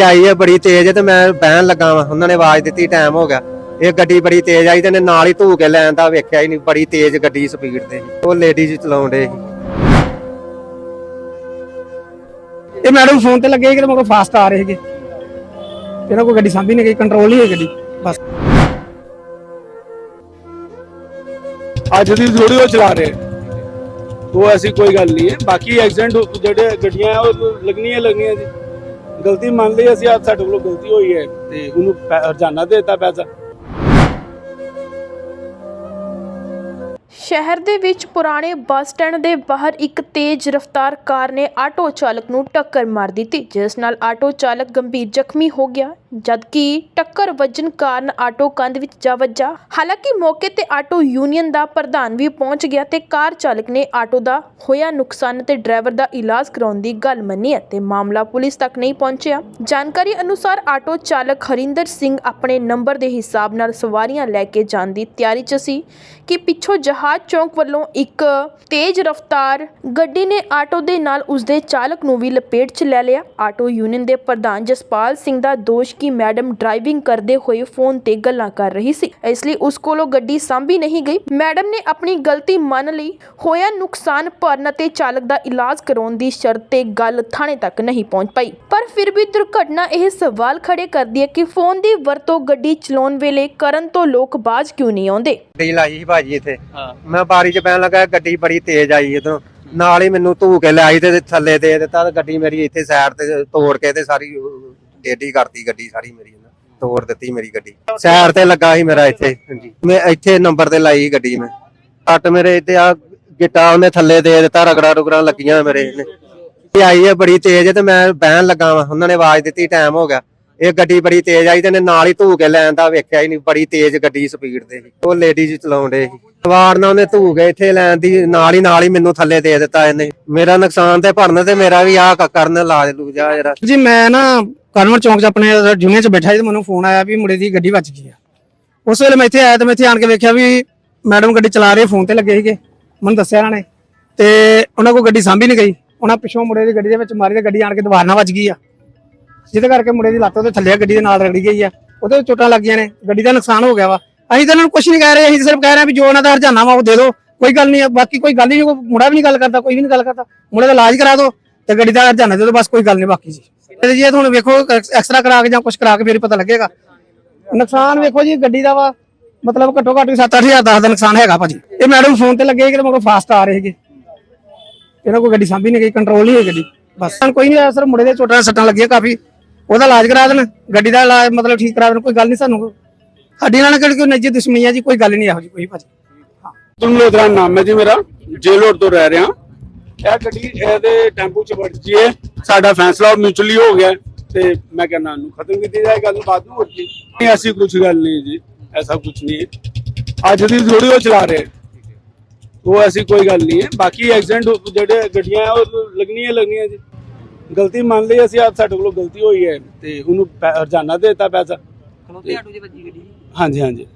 ਗੱਡੀ ਆਈ ਹੈ ਬੜੀ ਤੇਜ਼ ਤੇ ਮੈਂ ਬਹਿਣ ਲੱਗਾ ਵਾਂ। ਉਹਨਾਂ ਨੇ ਆਵਾਜ਼ ਦਿੱਤੀ ਟਾਈਮ ਹੋ ਗਿਆ। ਇਹ ਗੱਡੀ ਬੜੀ ਤੇਜ਼ ਆਈ ਤੇ ਨੇ ਨਾਲ ਹੀ ਧੂ ਕੇ ਲੈਣ ਦਾ ਵੇਖਿਆ ਹੀ ਨਹੀਂ ਬੜੀ ਤੇਜ਼ ਗੱਡੀ ਸਪੀਡ ਤੇ। ਸੀ। ਉਹ ਲੇਡੀਜ਼ ਚਲਾਉਂਦੇ ਸੀ। ਇਹ ਮੈਡਮ ਫੋਨ ਤੇ ਲੱਗੇ ਸੀ ਕਿ ਮੇਰੇ ਕੋਲ ਫਾਸਟ ਆ ਰਹੇ ਸੀਗੇ ਇਹਨਾਂ ਕੋਈ ਗੱਡੀ ਸਾਂਭੀ ਨਹੀਂ ਗਈ ਕੰਟਰੋਲ ਨਹੀਂ ਹੋਈ ਗੱਡੀ ਬਸ। ਅੱਜ ਦੀ ਥੋੜੀ ਉਹ ਚਲਾ ਰਹੇ। ਉਹ ਐਸੀ ਕੋਈ ਗੱਲ ਨਹੀਂ ਹੈ। ਬਾਕੀ ਐਕਸੀਡੈਂਟ ਜਿਹੜੇ ਗੱਡੀਆਂ ਆ ਉਹ ਲੱਗਣੀਆਂ ਲੱਗਣੀਆਂ ਜੀ। ਗਲਤੀ ਮੰਨ ਲਈ ਅਸੀਂ ਅੱਜ ਸਾਡੇ ਕੋਲੋਂ ਗਲਤੀ ਹੋਈ ਹੈ। ਤੇ ਉਹਨੂੰ ਹਰਜਾਨਾ ਦੇ ਦਿੱਤਾ ਪੈਸਾ। ਸ਼ਹਿਰ ਦੇ ਵਿੱਚ ਪੁਰਾਣੇ ਬੱਸ ਸਟੈਂਡ ਦੇ ਬਾਹਰ ਇੱਕ ਤੇਜ਼ ਰਫ਼ਤਾਰ ਕਾਰ ਨੇ ਆਟੋ ਚਾਲਕ ਨੂੰ ਟੱਕਰ ਮਾਰ ਦਿੱਤੀ ਜਿਸ ਨਾਲ ਆਟੋ ਚਾਲਕ ਗੰਭੀਰ ਜ਼ਖਮੀ ਹੋ ਗਿਆ। ਜਦਕਿ ਟੱਕਰ ਵੱਜਣ ਕਾਰਨ ਆਟੋ ਕੰਧ ਵਿੱਚ ਜਾ ਵੱਜਾ। ਹਾਲਾਂਕਿ ਮੌਕੇ ਤੇ ਆਟੋ ਯੂਨੀਅਨ ਦਾ ਪ੍ਰਧਾਨ ਵੀ ਪਹੁੰਚ ਗਿਆ ਤੇ ਕਾਰ ਚਾਲਕ ਨੇ ਆਟੋ ਦਾ ਹੋਇਆ ਨੁਕਸਾਨ ਤੇ ਡਰਾਈਵਰ ਦਾ ਇਲਾਜ ਕਰਾਉਣ ਦੀ ਗੱਲ ਮੰਨੀ ਹੈ ਮਾਮਲਾ ਪੁਲਿਸ ਤੱਕ ਨਹੀਂ ਪਹੁੰਚਿਆ। ਜਾਣਕਾਰੀ ਅਨੁਸਾਰ ਆਟੋ ਚਾਲਕ ਹਰਿੰਦਰ ਸਿੰਘ ਆਪਣੇ ਨੰਬਰ ਦੇ ਹਿਸਾਬ ਨਾਲ ਸਵਾਰੀਆਂ ਲੈ ਕੇ ਜਾਣ ਦੀ ਤਿਆਰੀ 'ਚ ਸੀ ਕਿ ਪਿੱਛੋਂ ਜਹਾਜ਼ ਚੌਂਕ ਵੱਲੋਂ ਇੱਕ ਤੇਜ਼ ਰਫ਼ਤਾਰ ਗੱਡੀ ਨੇ ਆਟੋ ਦੇ ਨਾਲ ਉਸਦੇ ਚਾਲਕ ਨੂੰ ਵੀ ਲਪੇਟ 'ਚ ਲੈ ਲਿਆ। ਆਟੋ ਯੂਨੀਅਨ ਦੇ ਪ੍ਰਧਾਨ ਜਸਪਾਲ ਸਿੰਘ ਦਾ ਦੋਸ਼ ਕਿ ਮੈਡਮ ਡਰਾਈਵਿੰਗ ਕਰਦੇ ਹੋਏ ਫੋਨ ਤੇ ਗੱਲਾਂ ਕਰ ਰਹੀ ਸੀ। ਇਸ ਲਈ ਉਸ ਕੋਲੋਂ ਗੱਡੀ ਸਾਂਭੀ ਨਹੀਂ ਗਈ। ਮੈਡਮ ਨੇ ਆਪਣੀ ਗਲਤੀ ਮੰਨ ਲਈ। ਹੋਇਆ ਨੁਕਸਾਨ ਭਰਨ ਅਤੇ ਚਾਲਕ ਦਾ ਇਲਾਜ ਕਰਾਉਣ ਦੀ ਸ਼ਰਤ ਤੇ ਗੱਲ ਥਾਣੇ ਤੱਕ ਨਹੀਂ ਪਹੁੰਚ ਪਾਈ। ਪਰ ਫਿਰ ਵੀ ਦੁਰਘਟਨਾ ਇਹ ਸਵਾਲ ਖੜੇ ਕਰਦੀ ਹੈ ਕਿ ਫੋਨ ਦੀ ਵਰਤੋਂ ਗੱਡੀ ਚਲਾਉਣ ਵੇਲੇ ਕਰਨ ਤੋਂ ਲੋਕ ਬਾਜ਼ ਕਿਉਂ ਨਹੀਂ ਆਉਂਦੇ? ਗੱਡੀ ਲਾਈ ਸੀ ਭਾਜੀ ਇੱਥੇ। ਮੈਂ ਬਾਰੀ 'ਚ ਬਹਿਣ ਲੱਗਾ ਗੱਡੀ ਬੜੀ ਤੇਜ਼ ਆਈ ਇਧਰੋਂ। ਨਾਲ ਹੀ ਮੈਨੂੰ ਧੂ ਕੇ ਲਿਆਈ ਤੇ ਥੱਲੇ ਦੇ ਦਿੱਤਾ ਤੇ ਗੱਡੀ ਮੇਰੀ ਇੱਥੇ ਸਾਈਡ ਤੇ ਤੋੜ ਕੇ ਤੇ ਸਾਰੀ ਡੇਡੀ ਕਰਤੀ ਗੱਡੀ ਸਾਰੀ ਮੇਰੀ ਇਹਨਾਂ ਤੋੜ ਦਿੱਤੀ ਮੇਰੀ ਗੱਡੀ। ਸਾਈਡ ਤੇ ਲੱਗਾ ਸੀ ਮੇਰਾ ਇੱਥੇ ਹਾਂਜੀ। ਮੈਂ ਇੱਥੇ ਨੰਬਰ ਤੇ ਲਾਈ ਗੱਡੀ ਮੈਂ। ਕੱਟ ਮੇਰੇ ਇੱਥੇ ਆ ਗਿੱਟਾ ਉਹਨੇ ਥੱਲੇ ਦੇ ਦਿੱਤਾ ਰਗੜਾ ਰੁਗੜਾ ਲੱਗੀਆਂ ਮੇਰੇ ਇਹ ਆਈ ਹੈ ਬੜੀ ਤੇਜ਼ ਤੇ ਮੈਂ ਬਹਿਣ ਲੱਗਾ ਵਾਂ ਉਹਨਾਂ ਨੇ ਆਵਾਜ਼ ਦਿੱਤੀ ਟਾਈਮ ਹੋ ਗਿਆ। ਇਹ ਗੱਡੀ ਬੜੀ ਤੇਜ਼ ਆਈ ਤੇ ਨੇ ਨਾਲ ਹੀ ਧੂ ਕੇ ਲੈਣ ਦਾ ਵੇਖਿਆ ਹੀ ਨਹੀਂ, ਬੜੀ ਤੇਜ਼ ਗੱਡੀ ਸਪੀਡ ਤੇ ਸੀ। ਉਹ ਲੇਡੀਜ਼ ਚਲਾਉਂਦੇ ਸੀ। ਸਵਾਰ ਨਾਲ ਉਹਨੇ ਧੂ ਕੇ ਇੱਥੇ ਲੈਣ ਦੀ, ਨਾਲ ਹੀ ਨਾਲ ਹੀ ਮੈਨੂੰ ਥੱਲੇ ਦੇ ਦਿੱਤਾ ਇਹਨੇ। ਮੇਰਾ ਨੁਕਸਾਨ ਤੇ ਭਰਨ ਤੇ ਮੇਰਾ ਵੀ ਆਹ ਕਰਨ ਇਲਾਜ ਲੂ ਜਰਾ ਜੀ, ਮੈਂ ਨਾ ਕਨਵਰ ਚੌਂਕ 'ਚ ਆਪਣੇ ਜੂਨੀਅਰ 'ਚ ਬੈਠਾ ਸੀ ਤੇ ਮੈਨੂੰ ਫੋਨ ਆਇਆ ਵੀ ਮੁੰਡੇ ਦੀ ਗੱਡੀ ਵੱਜ ਗਈ ਆ। ਉਸ ਵੇਲੇ ਮੈਂ ਇੱਥੇ ਆਇਆ ਤੇ ਮੈਂ ਇੱਥੇ ਆਣ ਕੇ ਵੇਖਿਆ ਵੀ ਮੈਡਮ ਗੱਡੀ ਚਲਾ ਰਹੇ ਫੋਨ ਤੇ ਲੱਗੇ ਸੀਗੇ। ਮੈਨੂੰ ਦੱਸਿਆ ਇਹਨਾਂ ਨੇ। ਤੇ ਉਹਨਾਂ ਕੋਲ ਗੱਡੀ ਸਾਂਭੀ ਨਹੀਂ ਗਈ। ਉਹਨਾਂ ਪਿੱਛੋਂ ਮੁੰਡੇ ਦੀ ਗੱਡੀ ਦੇ ਵਿੱਚ ਮਾਰੀ ਤੇ ਗੱਡੀ ਆਣ ਕੇ ਦੀਵਾਰ ਨਾਲ ਵੱਜ ਗਈ ਆ। ਜਿਹਦੇ ਕਰਕੇ ਮੁੰਡੇ ਦੀ ਲੱਤ ਉਹਦੇ ਥੱਲੇ ਗੱਡੀ ਦੇ ਨਾਲ ਰਗੜੀ ਗਈ ਆ। ਉਹਦੇ ਵਿੱਚ ਚੋਟਾਂ ਲੱਗੀਆਂ ਨੇ, ਗੱਡੀ ਦਾ ਨੁਕਸਾਨ ਹੋ ਗਿਆ ਵਾ। ਅਸੀਂ ਤਾਂ ਇਹਨਾਂ ਨੂੰ ਕੁਝ ਨਹੀਂ ਕਹਿ ਰਹੇ, ਅਸੀਂ ਸਿਰਫ ਕਹਿ ਰਹੇ ਹਾਂ ਵੀ ਜੋ ਉਹਨਾਂ ਦਾ ਹਰਜਾਨਾ ਵਾ ਉਹ ਦੇ ਦਿਓ। ਕੋਈ ਗੱਲ ਨਹੀਂ ਬਾਕੀ ਕੋਈ ਗੱਲ ਹੀ ਨਹੀਂ ਮੁੰਡਾ ਵੀ ਨਹੀਂ ਗੱਲ ਕਰਦਾ, ਕੋਈ ਵੀ ਨਹੀਂ ਗੱਲ ਕਰਦਾ। ਮੁੰਡੇ ਦਾ ਇਲਾਜ ਕਰਾ ਦਿਓ ਤੇ ਗੱਡੀ ਦਾ ਹਰਜਾਨਾ ਦੇ ਦਿਓ, ਬਸ ਕੋਈ ਗੱਲ ਨਹੀਂ ਬਾਕੀ ਜੀ। ਤੇ ਜੀ ਤੁਹਾਨੂੰ ਵੇਖੋ ਐਕਸਟਰਾ ਕਰਾ ਕੇ ਜਾਂ ਕੁਝ ਕਰਾ ਕੇ ਫੇਰ ਪਤਾ ਲੱਗੇਗਾ। ਨੁਕਸਾਨ ਵੇਖੋ ਜੀ, ਗੱਡੀ ਦਾ ਵਾ, ਮਤਲਬ ਘੱਟੋ ਘੱਟ 7-8000 ਦਾ ਨੁਕਸਾਨ ਹੈਗਾ ਭਾਜੀ। ਇਹ ਮੈਡਮ ਫੋਨ ਤੇ ਲੱਗੇ ਕਿ ਮੇਰੇ ਫਾਸਟ ਆ ਰਹੇ ਸੀਗੇ। ਇਹਨਾਂ ਕੋਈ ਗੱਡੀ ਸਾਂਭੀ ਨਹੀਂ ਗਈ ਕੰਟਰੋਲ ਨਹੀਂ ਹੋਈ ਗੱਡੀ। ਬਸ। ਕੋਈ ਨਹੀਂ ਆਇਆ ਸਰ ਮੁੰਡੇ ਦੇ ਚੋਟਾਂ ਸੱਟਾਂ ਲੱਗੀਆਂ ਕਾਫੀ। ਉਹਦਾ ਇਲਾਜ ਕਰਾ ਦੇਣ, ਗੱਡੀ ਦਾ ਇਲਾਜ ਮਤਲਬ ਠੀਕ ਕਰਾ ਦੇਣ, ਕੋਈ ਗੱਲ ਨਹੀਂ ਸਾਨੂੰ। ਸਾਡੀ ਨਾਲ ਕਿਹੜੀ ਕੋਈ ਨਿੱਜੀ ਦੁਸ਼ਮਣੀ ਆ ਜੀ, ਕੋਈ ਗੱਲ ਨਹੀਂ ਇਹੋ ਜੀ ਕੋਈ ਭਾਜੀ। ਤੁਮ ਲੋਧਰਾ ਨਾਮ ਹੈ ਜੀ ਮੇਰਾ ਜੇਲੋਰ ਤੋਂ ਰਹਿ ਰਿਹਾ। ਇਹ ਗੱਡੀ, ਇਹਦੇ ਟੈਂਪੂ ਚ ਵੱਜ ਜੀ ਸਾਡਾ ਫੈਸਲਾ ਮਿਊਚੁਅਲੀ ਹੋ ਗਿਆ ਤੇ ਮੈਂ ਕਹਿੰਦਾ ਨੂੰ ਖਤਮ ਕੀਤੀ ਜਾਏ ਗੱਲ ਬਾਤ ਨੂੰ ਹੋਰ ਨਹੀਂ, ਐਸੀ ਕੁਝ ਗੱਲ ਨਹੀਂ ਜੀ, ਐਸਾ ਕੁਝ ਨਹੀਂ ਹੈ। ਅੱਜ ਦੀ ਥੋੜੀ ਉਹ ਚਲਾ ਰਹੇ ਉਹ ਐਸੀ ਕੋਈ ਗੱਲ ਨਹੀਂ ਹੈ। ਬਾਕੀ ਐਕਸੀਡੈਂਟ ਜਿਹੜੇ ਗੱਡੀਆਂ, ਉਹ ਲੱਗਣੀਆਂ ਲੱਗਣੀਆਂ ਜੀ। ਗਲਤੀ ਮੰਨ ਲਈ ਅਸੀਂ ਅੱਜ ਸਾਡੇ ਕੋਲੋਂ ਗਲਤੀ ਹੋਈ ਹੈ ਤੇ ਉਹਨੂੰ ਪੈ- ਹਰਜਾਨਾ ਦੇ ਦਿੱਤਾ ਪੈਸਾ। ਹਾਂਜੀ ਹਾਂਜੀ।